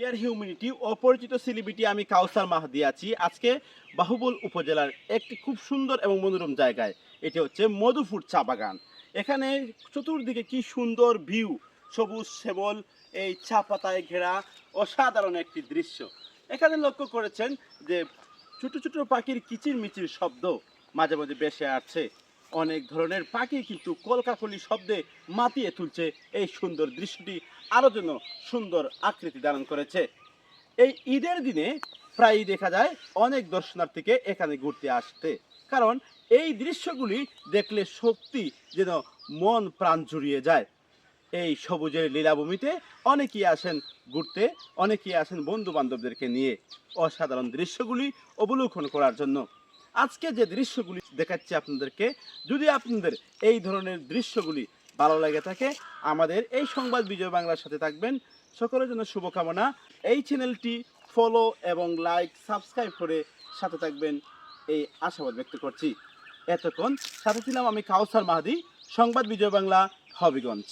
Deer humanity অপরিচিত celebrity আমি কাউসার মাহাদি আছি। আজকে বাহুবল উপজেলার একটি খুব সুন্দর এবং মনোরম জায়গায়। এটি হচ্ছে মধুপুর চা বাগান। এখানে চতুর্দিকে কি সুন্দর ভিউ সবুজ শ্যামল, এই চা পাতায় ঘেরা অসাধারণ একটি দৃশ্য। এখানে লক্ষ্য করেছেন যে ছোট ছোট পাখির কিচির মিচির শব্দ মাঝে মাঝে বেসে আসছে। অনেক ধরনের পাখি কিন্তু কলকাকলি শব্দে মাতিয়ে তুলছে এই সুন্দর দৃশ্যটি, আরও যেন সুন্দর আকৃতি ধারণ করেছে। এই ঈদের দিনে প্রায়ই দেখা যায় অনেক দর্শনার্থীকে এখানে ঘুরতে আসতে। কারণ এই দৃশ্যগুলি দেখলে সত্যি যেন মন প্রাণ জুড়িয়ে যায়। এই সবুজের লীলাভূমিতে অনেকেই আসেন ঘুরতে, অনেকেই আসেন বন্ধু বান্ধবদেরকে নিয়ে। অসাধারণ দৃশ্যগুলি অবলোকন করার জন্য। আজকে যে দৃশ্যগুলি দেখাচ্ছি আপনাদেরকে, যদি আপনাদের এই ধরনের দৃশ্যগুলি ভালো লাগে থাকে, আমাদের এই সংবাদ বিজয় বাংলার সাথে থাকবেন। সকলের জন্য শুভকামনা। এই চ্যানেলটি ফলো এবং লাইক সাবস্ক্রাইব করে সাথে থাকবেন এই আশাবাদ ব্যক্ত করছি। এতক্ষণ সাথে ছিলাম আমি কাউসার মাহাদি, সংবাদ বিজয় বাংলা, হবিগঞ্জ।